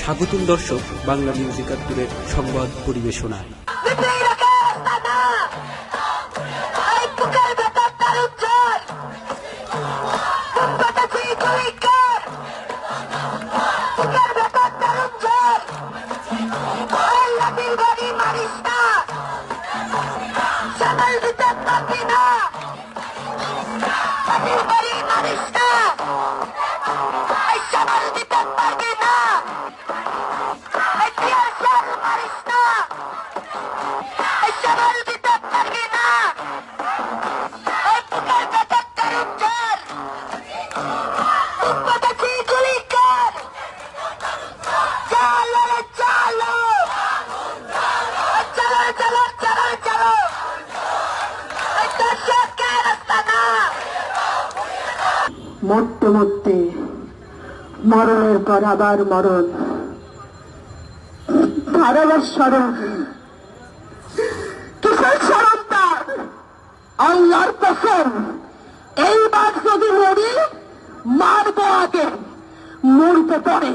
স্বাগতম দর্শক বাংলা মিউজিক একাত্তরের সংবাদ পরিবেশনায়। মরতে মরতে মরণের পর আবার মরণ। ধারাবার স্মরণ কিসের স্মরণ তার আল্লাহর কসম, এইবার যদি মরি, মারবো আগে, মরতে পরে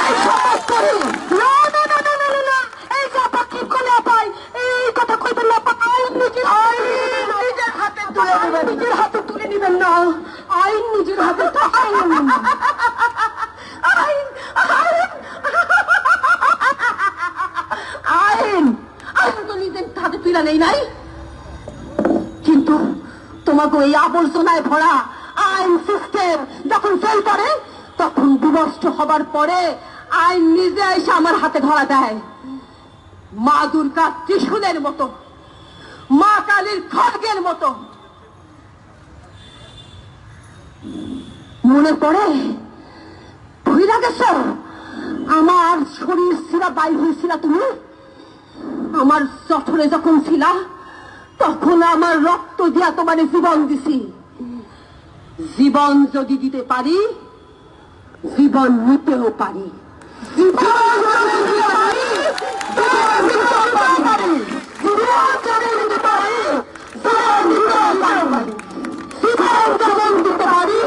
এই শপথ করি না না না না না না, না এই শপথ কি করে পাই এই কথা কইবেন না আইন নিজের আইন নিজের হাতে তুলে নেবেন নিজের হাতে তুলে নেবেন না, আইন নিজের হাতে আইন আইন তো নিজের হাতে তুলে নেই নাই। কিন্তু তোমাকে এই আবর্জনায় ভরা আইন সিস্টেম যখন ফেল করে, তখন বিনষ্ট হবার পরে আইন নিজে এসে আমার হাতে ধরা দেয়। মা দুর্গা ত্রিশূলের মতো, মা কালীর খড়গের মতো। মনে পড়ে? গেছ আমার শরীর ছিলা বাইর হয়েছিল তুমি? আমার চঠরে যখন ছিলা, তখন আমার রক্ত দিয়া তোমার জীবন দিছি। জীবন যদি দিতে পারি, জীবন নিতেও পারি। জীবন জীবন যেমন দিতে পারি,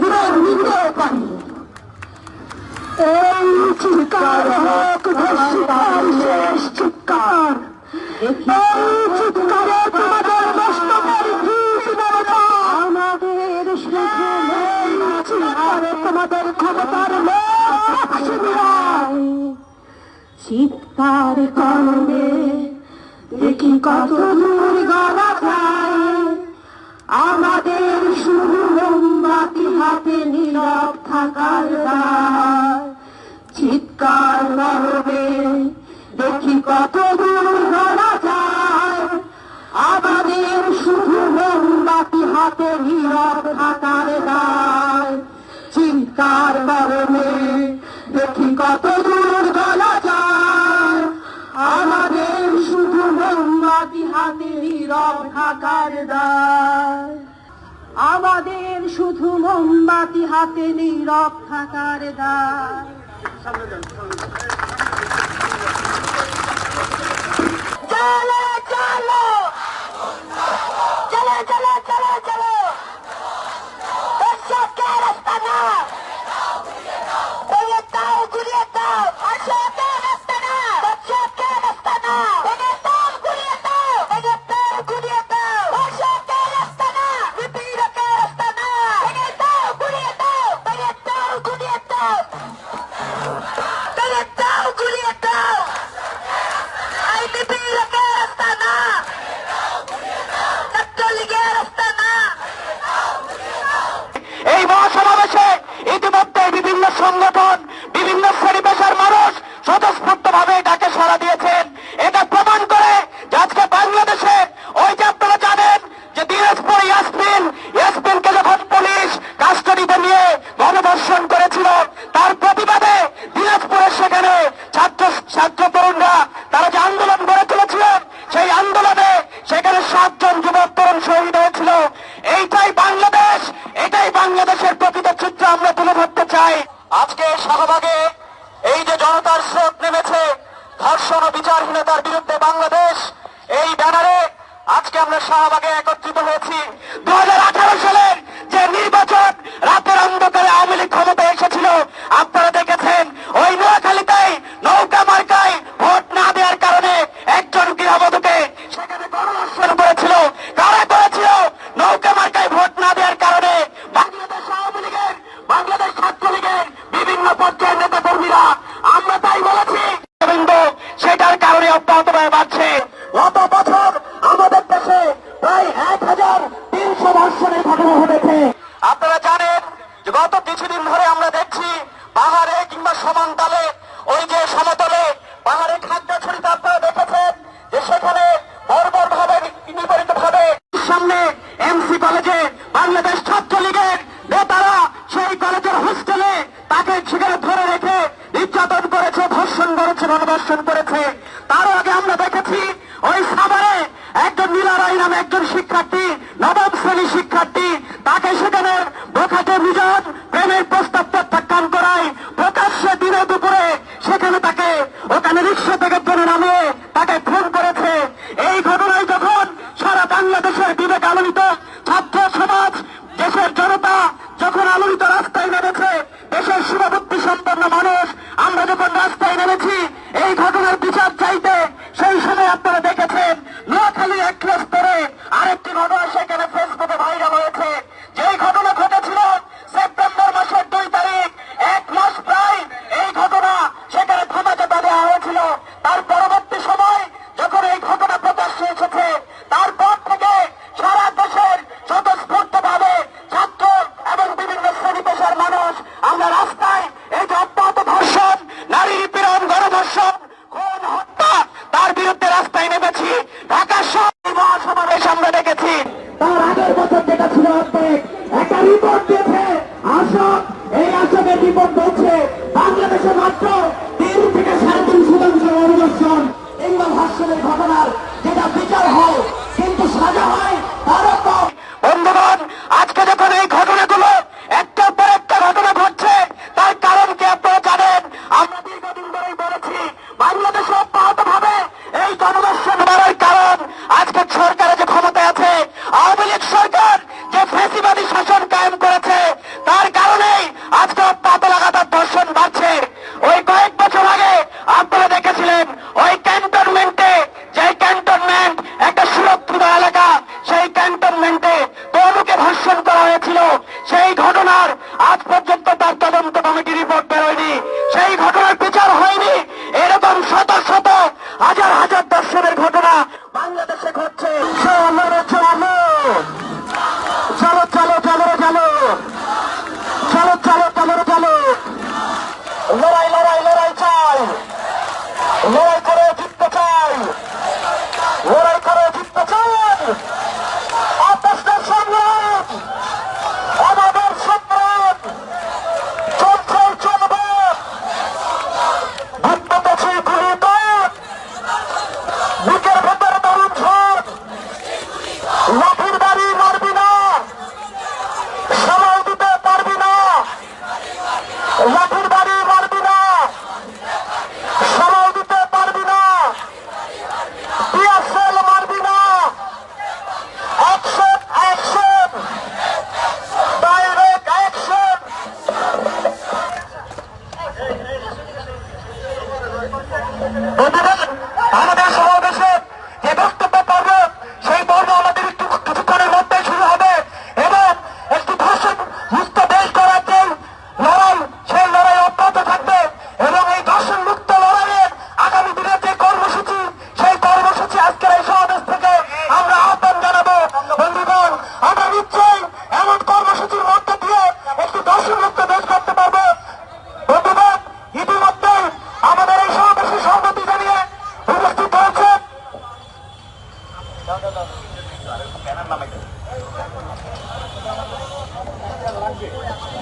জীবন নিতেও পারি। এই চিৎকার হোক ধর্ষিতার শেষ চিৎকার এই চিৎকারে তোমাদের বাস্তবের ঠিক ব্যবস্থা আমাদের শুধু চিৎকারে তোমাদের ক্ষমতার চিৎকার করবে দেখি কত দূর গলা চিৎকার করবে দেখি কত দূর গলা যায়। আমাদের শুধু মোমবাতি হাতে নীরব থাকার দায়। চিৎকার করবে দেখি কত দূর গলা যায়। আমাদের শুধু মোমবাতি হাতে নীরব থাকার দায়। আমাদের শুধু মোমবাতি হাতে নীরব থাকার দায় সংগঠন, বিভিন্ন শ্রেণি পেশার মানুষ স্বতঃস্ফূর্ত ভাবে এটাকে সাড়া দিয়েছেন। এটা প্রমাণ করে যে আজকে বাংলাদেশে ওই যে আপনারা জানেন যে দিনাজপুর ইয়াসমিন, ইয়াসমিনকে যখন পুলিশ কাস্টডিতে নিয়ে গণধর্ষণ করেছিল, তার প্রতিবাদে দিনাজপুরের সেখানে ছাত্র ছাত্র আজকে আমরা শাহবাগে একত্রিত হয়েছি। দু হাজার আঠারো সালের যে নির্বাচন রাতের অন্ধকারে আওয়ামী ওই যে সমতলে পাহাড়ে খাদ্য ছড়িতে আপনারা দেখেছেন যে সেখানে বর্বর ভাবে নিপীড়িত ভাবে সামনে এমসি কলেজে বাংলাদেশ ছাত্র লীগের নেতারা সেই কলেজের হোস্টেলে তাকে সেখানে ধরে রেখে নির্যাতন করেছে, ধর্ষণ করেছে গণধর্ষণ করেছে। তার আগে আমরা দেখেছি ওই সাভারে একজন নীলা রায় নামে একজন শিক্ষার্থী, নবম শ্রেণির শিক্ষার্থী, তাকে সেখানে বোখাটে বিজন প্রেমের প্রস্তাব জন্য মানুষ রাস্তায় নেমেছি ঢাকার সব মহাসমাবেশ আমরা দেখেছি তার আগের বছর যেটা ছিল হাজার হাজার Vamos lá!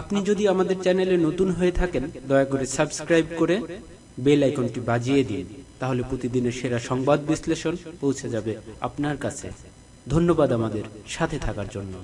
আপনি যদি আমাদের চ্যানেলে নতুন হয়ে থাকেন, দয়া করে সাবস্ক্রাইব করে বেল আইকনটি বাজিয়ে দিন, তাহলে প্রতিদিনের সেরা সংবাদ বিশ্লেষণ পৌঁছে যাবে আপনার কাছে। ধন্যবাদ আমাদের সাথে থাকার জন্য।